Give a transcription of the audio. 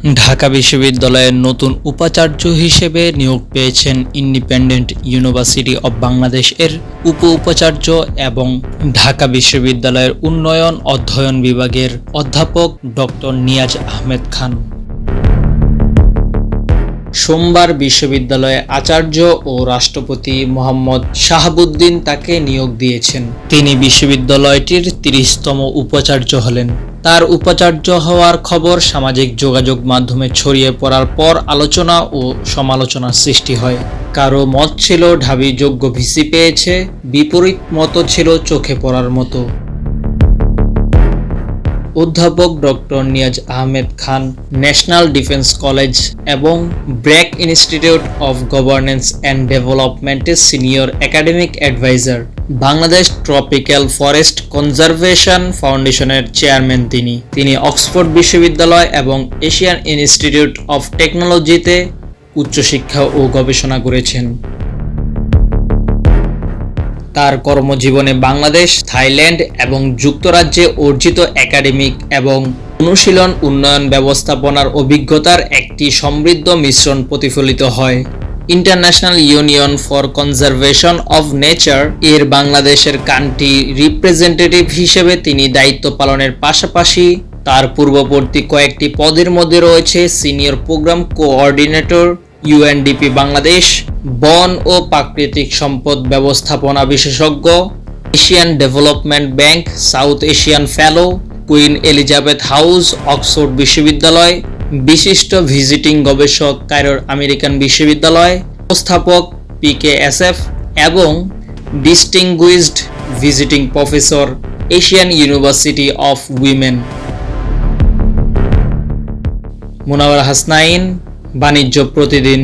ঢাকা বিশ্ববিদ্যালয়ের নতুন উপাচার্য হিসেবে নিয়োগ পেয়েছেন ইন্ডিপেন্ডেন্ট ইউনিভার্সিটি অব বাংলাদেশ এর উপ উপাচার্য এবং ঢাকা বিশ্ববিদ্যালয়ের উন্নয়ন অধ্যয়ন বিভাগের অধ্যাপক ডক্টর নিয়াজ আহমেদ খান। সোমবার বিশ্ববিদ্যালয়ে আচার্য ও রাষ্ট্রপতি মোহাম্মদ শাহাবুদ্দিন তাকে নিয়োগ দিয়েছেন। তিনি বিশ্ববিদ্যালয়টির তিরিশতম উপাচার্য হলেন। তার উপাচার্য হওয়ার খবর সামাজিক যোগাযোগ মাধ্যমে ছড়িয়ে পড়ার পর আলোচনা ও সমালোচনার সৃষ্টি হয়। কারও মত ছিল ঢাবি যোগ্য ভিসি পেয়েছে, বিপরীত মতো ছিল চোখে পড়ার মতো। অধ্যাপক doctor Niaz Ahmed Khan, national defence college এবং BRAC institute of governance and ডেভেলপমেন্টের senior academic adviser. Bangladesh tropical forest conservation ফাউন্ডেশনের চেয়ারম্যান তিনি। তিনি অক্সফোর্ড বিশ্ববিদ্যালয় এবং এশিয়ান ইনস্টিটিউট অফ টেকনোলজিতে উচ্চশিক্ষা ও গবেষণা করেছেন। তার কর্মজীবনে বাংলাদেশ, থাইল্যান্ড এবং যুক্তরাজ্যে অর্জিত একাডেমিক এবং অনুশীলন উন্নয়ন ব্যবস্থাপনার অভিজ্ঞতার একটি সমৃদ্ধ মিশ্রণ প্রতিফলিত হয়। International Union for Conservation of Nature এর বাংলাদেশের কান্ট্রি রিপ্রেজেন্টেটিভ হিসেবে তিনি দায়িত্ব পালনের পাশাপাশি তার পূর্ববর্তী কয়েকটি পদের মধ্যে রয়েছে senior programme coordinator UNDP Bangladesh বন ও প্রাকৃতিক সম্পদ ব্যবস্থাপনা বিশেষজ্ঞ Asian Development Bank South Asian fellow Queen Elizabeth House Oxford বিশ্ববিদ্যালয় বিশিষ্ট ভিজিটিং গবেষক কায়রোর আমেরিকান বিশ্ববিদ্যালয় উপস্থাপক এফ এবং distinguished visiting professor Asian University of Women. Munawar Hasnain, বাণিজ্য প্রতিদিন।